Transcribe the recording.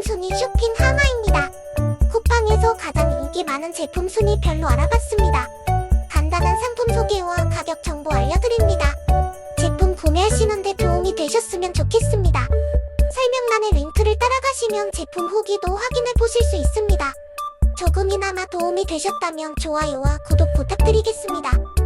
제품 순위 쇼핑 하나입니다. 쿠팡에서 가장 인기 많은 제품 순위 별로 알아봤습니다. 간단한 상품 소개와 가격 정보 알려드립니다. 제품 구매하시는데 도움이 되셨으면 좋겠습니다. 설명란의 링크를 따라가시면 제품 후기도 확인해 보실 수 있습니다. 조금이나마 도움이 되셨다면 좋아요와 구독 부탁드리겠습니다.